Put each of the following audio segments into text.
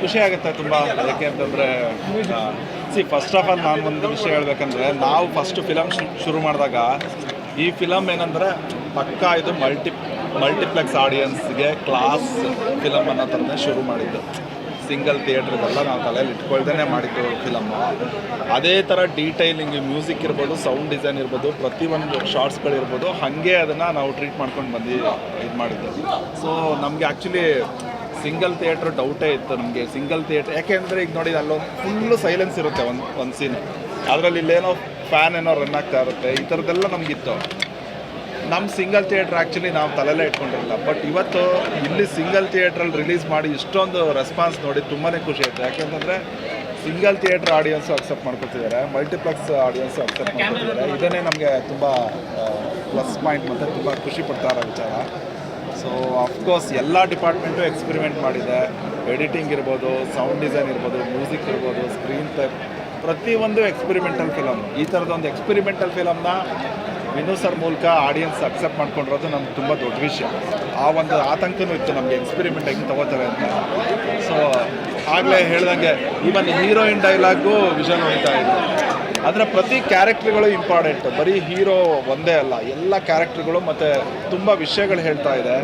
ಖುಷಿ ಆಗುತ್ತೆ ತುಂಬ. ಯಾಕೆಂತಂದರೆ ಸಿ ಫಸ್ಟ್ ಆಫ್ ಆಲ್ ನಾನು ಒಂದು ವಿಷಯ ಹೇಳ್ಬೇಕಂದ್ರೆ, ನಾವು ಫಸ್ಟ್ ಫಿಲಮ್ ಶುರು ಮಾಡಿದಾಗ, ಈ ಫಿಲಮ್ ಏನಂದರೆ ಪಕ್ಕಾ ಇದು ಮಲ್ಟಿ ಮಲ್ಟಿಪ್ಲೆಕ್ಸ್ ಆಡಿಯನ್ಸ್ಗೆ ಕ್ಲಾಸ್ ಫಿಲಮ್ ಅನ್ನೋ ಥರನೇ ಶುರು ಮಾಡಿದ್ದು. ಸಿಂಗಲ್ ಥಿಯೇಟ್ರಿಗೆಲ್ಲ ನಾವು ತಲೆಯಲ್ಲಿ ಇಟ್ಕೊಳ್ದೇ ಮಾಡಿದ್ದು ಫಿಲಮ್ಮು ಅದೇ ಥರ ಡೀಟೈಲಿಂಗ್ ಮ್ಯೂಸಿಕ್ ಇರ್ಬೋದು ಸೌಂಡ್ ಡಿಸೈನ್ ಇರ್ಬೋದು, ಪ್ರತಿಯೊಂದು ಶಾರ್ಟ್ಸ್ಗಳಿರ್ಬೋದು ಹಾಗೆ ಅದನ್ನು ನಾವು ಟ್ರೀಟ್ ಮಾಡ್ಕೊಂಡು ಬಂದು, ಇದು ಮಾಡಿದ್ದು. ಸೊ ನಮಗೆ ಆ್ಯಕ್ಚುಲಿ ಸಿಂಗಲ್ ಥಿಯೇಟ್ರ್ ಡೌಟೇ ಇತ್ತು ನಮಗೆ. ಸಿಂಗಲ್ ಥಿಯೇಟ್ರ್ ಯಾಕೆಂದರೆ ಈಗ ನೋಡಿ ಅಲ್ಲೊಂದು ಫುಲ್ಲು ಸೈಲೆನ್ಸ್ ಇರುತ್ತೆ ಒಂದು ಒಂದು ಸೀನ್ ಅದರಲ್ಲಿ ಇಲ್ಲೇನೋ ಫ್ಯಾನ್ ಏನೋ ರನ್ ಆಗ್ತಾ ಇರುತ್ತೆ. ಈ ಥರದ್ದೆಲ್ಲ ನಮಗಿತ್ತು. ನಮ್ಮ ಸಿಂಗಲ್ ಥಿಯೇಟ್ರ್ ಆ್ಯಕ್ಚುಲಿ ನಾವು ತಲೆಯಲ್ಲೇ ಇಟ್ಕೊಂಡಿರಲಿಲ್ಲ ಬಟ್ ಇವತ್ತು ಇಲ್ಲಿ ಸಿಂಗಲ್ ಥಿಯೇಟ್ರಲ್ಲಿ ರಿಲೀಸ್ ಮಾಡಿ ಇಷ್ಟೊಂದು ರೆಸ್ಪಾನ್ಸ್ ನೋಡಿ ತುಂಬಾ ಖುಷಿ ಆಯಿತು. ಯಾಕೆಂತಂದರೆ ಸಿಂಗಲ್ ಥಿಯೇಟ್ರ್ ಆಡಿಯನ್ಸು ಅಕ್ಸೆಪ್ಟ್ ಮಾಡ್ಕೊತಿದ್ದಾರೆ ಮಲ್ಟಿಪ್ಲೆಕ್ಸ್ ಆಡಿಯನ್ಸು ಅಕ್ಸೆಪ್ಟ್ ಮಾಡ್ಕೊತಿದ್ದಾರೆ ಇದನ್ನೇ ನಮಗೆ ತುಂಬ ಪ್ಲಸ್ ಪಾಯಿಂಟ್ ಮತ್ತು ತುಂಬ ಖುಷಿ ಪಡ್ತಾ ವಿಚಾರ. ಸೊ ಅಫ್ಕೋರ್ಸ್ ಎಲ್ಲ ಡಿಪಾರ್ಟ್ಮೆಂಟು ಎಕ್ಸ್ಪಿರಿಮೆಂಟ್ ಮಾಡಿದೆ. ಎಡಿಟಿಂಗ್ ಇರ್ಬೋದು ಸೌಂಡ್ ಡಿಸೈನ್ ಇರ್ಬೋದು ಮ್ಯೂಸಿಕ್ ಇರ್ಬೋದು ಸ್ಕ್ರೀನ್ ಟೈಪ್ ಪ್ರತಿಯೊಂದು ಎಕ್ಸ್ಪಿರಿಮೆಂಟಲ್ ಫಿಲಮ್ ಈ ಥರದೊಂದು ಎಕ್ಸ್ಪಿರಿಮೆಂಟಲ್ ಫಿಲಮ್ನ ವಿನು ಸರ್ ಮೂಲಕ ಆಡಿಯನ್ಸ್ ಅಕ್ಸೆಪ್ಟ್ ಮಾಡ್ಕೊಂಡಿರೋದು ನಮ್ಗೆ ತುಂಬ ದೊಡ್ಡ ವಿಷಯ. ಆ ಒಂದು ಆತಂಕನೂ ಇತ್ತು ನಮಗೆ ಎಕ್ಸ್ಪೆರಿಮೆಂಟ್ ಹೆಂಗೆ ತಗೋತಾರೆ ಅಂತ. ಸೊ ಆಗಲೇ ಹೇಳ್ದಂಗೆ ಈವನ್ ಹೀರೋಯಿನ್ ಡೈಲಾಗು ವಿಷನ್ ಹೊಡಿತಾ ಇದ್ರು. ಅಂದರೆ ಪ್ರತಿ ಕ್ಯಾರೆಕ್ಟ್ರ್ಗಳು ಇಂಪಾರ್ಟೆಂಟ್. ಬರೀ ಹೀರೋ ಒಂದೇ ಅಲ್ಲ ಎಲ್ಲ ಕ್ಯಾರೆಕ್ಟ್ರುಗಳು ಮತ್ತು ತುಂಬ ವಿಷಯಗಳು ಹೇಳ್ತಾ ಇದೆ.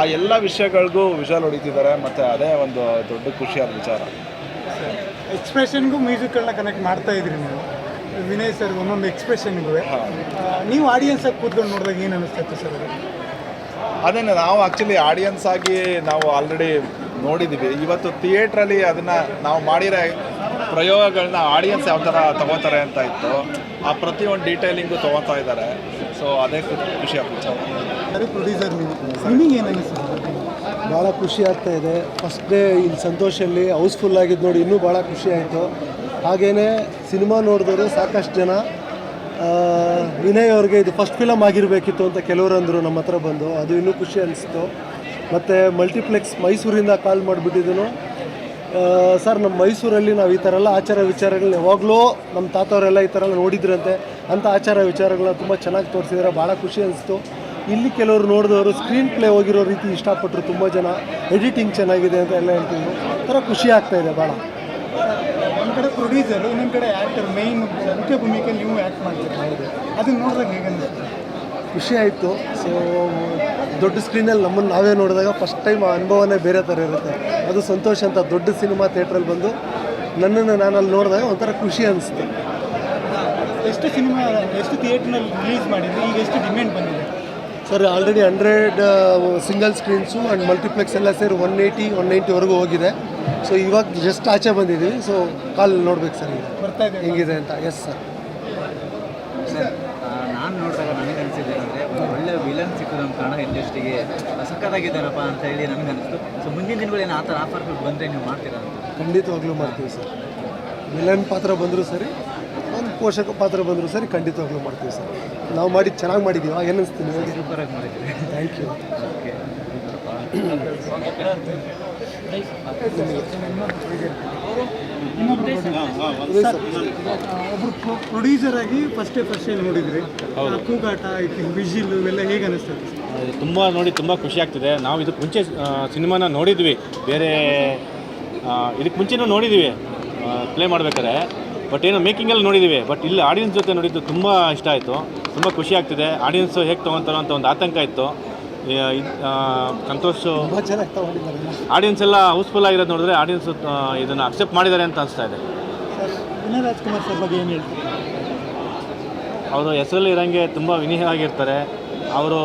ಆ ಎಲ್ಲ ವಿಷಯಗಳಿಗೂ ವಿಷಲ್ ಹೊಡಿತಿದ್ದಾರೆ ಮತ್ತು ಅದೇ ಒಂದು ದೊಡ್ಡ ಖುಷಿಯಾದ ವಿಚಾರ. ಎಕ್ಸ್ಪ್ರೆಷನ್ಗೂ ಮ್ಯೂಸಿಕ್ಗಳನ್ನ ಕನೆಕ್ಟ್ ಮಾಡ್ತಾ ಇದ್ರಿ ನೀವು. ವಿನಯ್ ಸರ್ ಒಂದೊಂದು ಎಕ್ಸ್ಪ್ರೆಷನ್ಗೂ ನೀವು ಆಡಿಯನ್ಸ್ ಆಗಿ ಕೂತ್ಕೊಂಡು ನೋಡಿದಾಗ ಏನು ಅನಿಸ್ತೈತೆ ಸರ್ ಅದೇನೆ ನಾವು ಆ್ಯಕ್ಚುಲಿ ಆಡಿಯನ್ಸ್ ಆಗಿ ನಾವು ಆಲ್ರೆಡಿ ನೋಡಿದ್ದೀವಿ ಇವತ್ತು ಥಿಯೇಟ್ರಲ್ಲಿ ಅದನ್ನು ನಾವು ಮಾಡಿರೋ ಪ್ರಯೋಗಗಳನ್ನ ಆಡಿಯನ್ಸ್ ಯಾವ ಥರ ತಗೋತಾರೆ ಅಂತ ಇತ್ತು. ಆ ಪ್ರತಿಯೊಂದು ಡೀಟೇಲಿಂಗು ತೊಗೋತಾ ಇದ್ದಾರೆ. ಸೊ ಅದೇ ಖುಷಿ ಆಗ್ತದೆ ಪ್ರೊಡ್ಯೂಸರ್ ಏನು ಭಾಳ ಖುಷಿ ಆಗ್ತಾ ಇದೆ. ಫಸ್ಟ್ ಡೇ ಇಲ್ಲಿ ಸಂತೋಷಲ್ಲಿ ಹೌಸ್ಫುಲ್ ಆಗಿದ್ದು ನೋಡಿ ಇನ್ನೂ ಭಾಳ ಖುಷಿ ಆಯಿತು. ಹಾಗೆಯೇ ಸಿನಿಮಾ ನೋಡಿದವರು ಸಾಕಷ್ಟು ಜನ ವಿನಯ್ ಅವ್ರಿಗೆ ಇದು ಫಸ್ಟ್ ಫಿಲಮ್ ಆಗಿರಬೇಕಿತ್ತು ಅಂತ ಕೆಲವರು ಅಂದರು ನಮ್ಮ ಹತ್ರ ಬಂದು. ಅದು ಇನ್ನೂ ಖುಷಿ ಅನಿಸ್ತು. ಮತ್ತು ಮಲ್ಟಿಪ್ಲೆಕ್ಸ್ ಮೈಸೂರಿಂದ ಕಾಲ್ ಮಾಡಿಬಿಟ್ಟಿದ್ದೀನಿ ಸರ್ ನಮ್ಮ ಮೈಸೂರಲ್ಲಿ ನಾವು ಈ ಥರ ಎಲ್ಲ ಆಚಾರ ವಿಚಾರಗಳನ್ನ ಯಾವಾಗಲೂ ನಮ್ಮ ತಾತವರೆಲ್ಲ ಈ ಥರ ಎಲ್ಲ ನೋಡಿದ್ರಂತೆ. ಅಂಥ ಆಚಾರ ವಿಚಾರಗಳನ್ನ ತುಂಬ ಚೆನ್ನಾಗಿ ತೋರಿಸಿದ್ದಾರೆ ಭಾಳ ಖುಷಿ ಅನಿಸ್ತು. ಇಲ್ಲಿ ಕೆಲವರು ನೋಡಿದವರು ಸ್ಕ್ರೀನ್ ಪ್ಲೇ ಹೋಗಿರೋ ರೀತಿ ಇಷ್ಟಪಟ್ಟರು ತುಂಬ ಜನ. ಎಡಿಟಿಂಗ್ ಚೆನ್ನಾಗಿದೆ ಅಂತ ಎಲ್ಲ ಹೇಳ್ತಿದ್ರು. ಒಂಥರ ಖುಷಿ ಆಗ್ತಾ ಇದೆ ಭಾಳ. ಒಂದು ಕಡೆ ಪ್ರೊಡ್ಯೂಸರ್ ಇನ್ನೊಂದು ಕಡೆ ಆ್ಯಕ್ಟರ್ ಮೈನ್ ಮುಖ್ಯ ಭೂಮಿಕೆ ನೀವು ಆ್ಯಕ್ಟ್ ಮಾಡ್ತೀರಿ ಅದನ್ನ ನೋಡಿದಾಗ ಹೇಗೆ ಖುಷಿ ಆಯಿತು. ಸೊ ದೊಡ್ಡ ಸ್ಕ್ರೀನಲ್ಲಿ ನಮ್ಮನ್ನು ನಾವೇ ನೋಡಿದಾಗ ಫಸ್ಟ್ ಟೈಮ್ ಆ ಅನುಭವನೇ ಬೇರೆ ಥರ ಇರುತ್ತೆ. ಅದು ಸಂತೋಷ ಅಂತ ದೊಡ್ಡ ಸಿನಿಮಾ ಥಿಯೇಟ್ರಲ್ಲಿ ಬಂದು ನನ್ನನ್ನು ನಾನು ಅಲ್ಲಿ ನೋಡಿದಾಗ ಒಂಥರ ಖುಷಿ ಅನಿಸುತ್ತೆ. ಎಷ್ಟು ಸಿನಿಮಾ ಎಷ್ಟು ಥಿಯೇಟ್ರ್ನಲ್ಲಿ ರಿಲೀಸ್ ಮಾಡಿದ್ರಿ? ಈಗ ಎಷ್ಟು ಡಿಮ್ಯಾಂಡ್ ಬಂದಿದೆ? Sir already hundred single screens and multiplex ಎಲ್ಲ ಸೇರಿ ಒನ್ ಏಯ್ಟಿ ಒನ್ ನೈಂಟಿವರೆಗೂ ಹೋಗಿದೆ. ಸೊ ಇವಾಗ ಜಸ್ಟ್ ಆಚೆ ಬಂದಿದ್ದೀವಿ. ಸೊ ಕಾಲ್ ನೋಡ್ಬೇಕು ಸರ್ ಈಗ. ಬರ್ತಾ ಇದೆ. ಹೆಂಗಿದೆ ಅಂತ? ಎಸ್ ಸರ್ ನಾನು ನೋಡಿದಾಗ ನನಗೆ ಅನಿಸಿದ್ದೇನೆಂದರೆ ಒಂದು ಒಳ್ಳೆ ವಿಲನ್ ಕನ್ನಡ ಇಂಡಸ್ಟ್ರಿಗೆ ಸಕ್ಕತ್ತಾಗಿದ್ದಾರಪ್ಪ ಅಂತ ಹೇಳಿ ನನಗೆ ಅನಿಸ್ತು. ಸೊ ಮುಂದಿನ ದಿನಗಳು ಏನು ಆ ಥರ ಆಫರ್ಗಳು ಬಂದರೆ ನೀವು ಮಾಡ್ತೀರಾ ಅಂತ? ಖಂಡಿತವಾಗ್ಲೂ ಮಾಡ್ತೀವಿ ಸರ್. ವಿಲನ್ ಪಾತ್ರ ಬಂದರೂ ಸರಿ ಒಂದು ಪೋಷಕ ಪಾತ್ರ ಬಂದರೂ ಸರಿ ಖಂಡಿತವಾಗ್ಲೂ ಮಾಡ್ತೀವಿ ಸರ್. ನಾವು ಮಾಡಿ ಚೆನ್ನಾಗಿ ಮಾಡಿದ್ದೀವಿ ಏನು ಅನಿಸ್ತೀನಿ ಸೂಪರಾಗಿ ಮಾಡಿದ್ದೀವಿ ಥ್ಯಾಂಕ್ ಯು ಓಕೆ ಒಬ್ರು ಪ್ರೊಡ್ಯೂಸರ್ ಆಗಿ ಫಸ್ಟೇ ಫಸ್ಟ್ ನೋಡಿದ್ರಿ. ಕೂಗಾಟ ವಿಜಿಲ್ ಇವೆಲ್ಲ ಹೇಗೆ ಅನಿಸ್ತದೆ? ತುಂಬ ನೋಡಿ ತುಂಬ ಖುಷಿ ಆಗ್ತಿದೆ. ನಾವು ಇದಕ್ಕೆ ಮುಂಚೆ ಸಿನಿಮಾನ ನೋಡಿದ್ವಿ. ಬೇರೆ ಇದಕ್ಕೆ ಮುಂಚೆನೂ ನೋಡಿದ್ದೀವಿ ಪ್ಲೇ ಮಾಡ್ಬೇಕಾದ್ರೆ. ಬಟ್ ಏನು ಮೇಕಿಂಗಲ್ಲಿ ನೋಡಿದ್ದೀವಿ ಬಟ್ ಇಲ್ಲಿ ಆಡಿಯನ್ಸ್ ಜೊತೆ ನೋಡಿದ್ದು ತುಂಬ ಇಷ್ಟ ಆಯಿತು. ತುಂಬ ಖುಷಿ ಆಗ್ತಿದೆ. ಆಡಿಯನ್ಸು ಹೇಗೆ ತೊಗೊತಾರೋ ಅಂತ ಒಂದು ಆತಂಕ ಇತ್ತು. ಸಂತೋಷ ಆಡಿಯನ್ಸ್ ಎಲ್ಲ ಹೌಸ್ಫುಲ್ ಆಗಿರೋದು ನೋಡಿದ್ರೆ ಆಡಿಯನ್ಸ್ ಇದನ್ನು ಅಕ್ಸೆಪ್ಟ್ ಮಾಡಿದ್ದಾರೆ ಅಂತ ಅನಿಸ್ತಾ ಇದೆ. ಅವರು ಹೆಸರಲ್ಲಿ ಇರೋಂಗೆ ತುಂಬ ವಿನಯವಾಗಿರ್ತಾರೆ. ಅವರು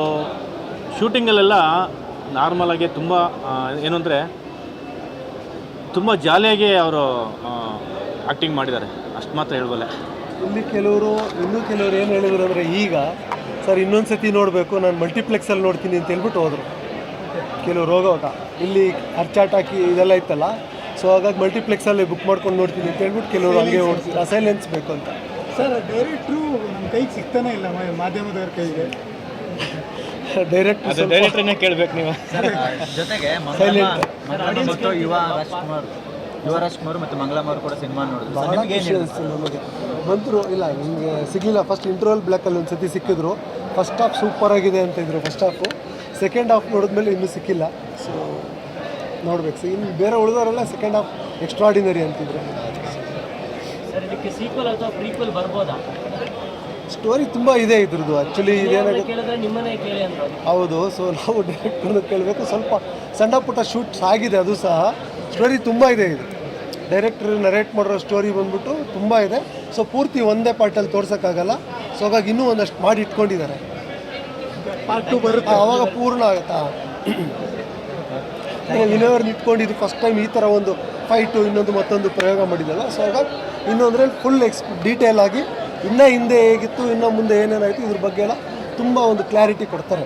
ಶೂಟಿಂಗಲ್ಲೆಲ್ಲ ನಾರ್ಮಲಾಗಿ ತುಂಬ ಏನು ಅಂದರೆ ತುಂಬ ಜಾಲಿಯಾಗಿ ಅವರು ಆ್ಯಕ್ಟಿಂಗ್ ಮಾಡಿದ್ದಾರೆ. ಅಷ್ಟು ಮಾತ್ರ ಹೇಳ್ಬಲ್ಲೆ. ಇಲ್ಲಿ ಕೆಲವರು ಇನ್ನೂ ಕೆಲವರು ಏನು ಹೇಳಿದ್ರು ಅಂದರೆ ಈಗ ಸರ್ ಇನ್ನೊಂದು ಸತಿ ನೋಡಬೇಕು ನಾನು ಮಲ್ಟಿಪ್ಲೆಕ್ಸಲ್ಲಿ ನೋಡ್ತೀನಿ ಅಂತ ಹೇಳ್ಬಿಟ್ಟು ಹೋದರು. ಕೆಲವರು ಹೋಗೋವಾಗ. ಇಲ್ಲಿ ಅರ್ಚಾಟ್ ಹಾಕಿ ಇದೆಲ್ಲ ಇತ್ತಲ್ಲ ಸೊ ಹಾಗಾಗಿ ಮಲ್ಟಿಪ್ಲೆಕ್ಸಲ್ಲಿ ಬುಕ್ ಮಾಡ್ಕೊಂಡು ನೋಡ್ತೀನಿ ಅಂತ ಹೇಳ್ಬಿಟ್ಟು ಕೆಲವರು ಹಂಗೆ ಓಡ್ತೀನಿ ಅಸೈಲೆನ್ಸ್ ಬೇಕು ಅಂತ. ಸರ್ ಡೈರೆಕ್ಟ್ರು ನಮ್ಮ ಕೈಗೆ ಸಿಗ್ತಾನೆ ಇಲ್ಲ ಮ- ಮಾಧ್ಯಮದವ್ರ ಕೈಗೆ. ಡೈರೆಕ್ಟ್ ಅದು ಡೈರೆಕ್ಟರ್ನೇ ಕೇಳಬೇಕು ನೀವು. ಜೊತೆಗೆ ಮಂಗಳಮ್ಮ ಮತ್ತು ಯುವ ರಾಜ್ಕುಮಾರ್ ಯುವ ರಾಜ್ಕುಮಾರ್ ಮತ್ತು ಮಂಗಳಮ್ಮ ಅವರು ಕೂಡ ಸಿನಿಮಾ ನೋಡಿದ್ರು. ಸೊ ಬಂದರು ಇಲ್ಲ ನಿಮಗೆ ಸಿಗಲಿಲ್ಲ. ಫಸ್ಟ್ ಇಂಟರ್ವಲ್ ಬ್ಲ್ಯಾಕಲ್ಲಿ ಒಂದು ಸತಿ ಸಿಕ್ಕಿದ್ರು. ಫಸ್ಟ್ ಹಾಫ್ ಸೂಪರ್ ಆಗಿದೆ ಅಂತ ಇದ್ರು ಫಸ್ಟ್ ಹಾಫು ಸೆಕೆಂಡ್ ಹಾಫ್ ನೋಡಿದ್ಮೇಲೆ ಇನ್ನೂ ಸಿಕ್ಕಿಲ್ಲ. ಸೊ ನೋಡ್ಬೇಕು. ಸರ್ ಇನ್ನು ಬೇರೆ ಉಳಿದವರೆಲ್ಲ ಸೆಕೆಂಡ್ ಹಾಫ್ ಎಕ್ಸ್ಟ್ರಾಡಿನರಿ ಅಂತಿದ್ರು. ಸರ್ ಇದಕ್ಕೆ ಸೀಕ್ವಲ್ ಅಥವಾ ಪ್ರೀಕ್ವಲ್ ಬರ್ಬೋದಾ? ಸ್ಟೋರಿ ತುಂಬ ಇದೆ ಇದ್ರದ್ದು. ಆ್ಯಕ್ಚುಲಿ ಇದೇನಾಗುತ್ತೆ ಕೇಳಿದ್ರೆ ನಿಮ್ಮನ್ನೇ ಕೇಳಿ ಅಂತ. ಹೌದು ಸೊ ನಾವು ಡೈರೆಕ್ಟರ್ನ ಕೇಳಬೇಕು. ಸ್ವಲ್ಪ ಸಣ್ಣ ಪುಟ್ಟ ಶೂಟ್ಸ್ ಆಗಿದೆ ಅದು ಸಹ. ಸ್ಟೋರಿ ತುಂಬ ಇದೆ ಇದು. ಡೈರೆಕ್ಟರ್ ನರೇಟ್ ಮಾಡಿರೋ ಸ್ಟೋರಿ ಬಂದ್ಬಿಟ್ಟು ತುಂಬ ಇದೆ. ಸೊ ಪೂರ್ತಿ ಒಂದೇ ಪಾರ್ಟಲ್ಲಿ ತೋರ್ಸೋಕ್ಕಾಗಲ್ಲ. ಸೊ ಹಾಗಾಗಿ ಇನ್ನೂ ಒಂದಷ್ಟು ಮಾಡಿ ಇಟ್ಕೊಂಡಿದ್ದಾರೆ. ಬರುತ್ತೆ. ಆವಾಗ ಅವಾಗ ಪೂರ್ಣ ಆಗುತ್ತಾ? ವಿನಯವ್ರನ್ನ ಇಟ್ಕೊಂಡಿದ್ದು ಫಸ್ಟ್ ಟೈಮ್ ಈ ಥರ ಒಂದು ಫೈಟು ಇನ್ನೊಂದು ಮತ್ತೊಂದು ಪ್ರಯೋಗ ಮಾಡಿದ್ದಲ್ಲ ಸೊ ಹಾಗಾಗಿ ಇನ್ನೊಂದ್ರಲ್ಲಿ ಫುಲ್ ಎಕ್ಸ್ ಡೀಟೇಲ್ ಆಗಿ ಇನ್ನೂ ಹಿಂದೆ ಹೇಗಿತ್ತು ಇನ್ನು ಮುಂದೆ ಏನೇನಾಯಿತು ಇದ್ರ ಬಗ್ಗೆ ಎಲ್ಲ ತುಂಬ ಒಂದು ಕ್ಲಾರಿಟಿ ಕೊಡ್ತಾರೆ.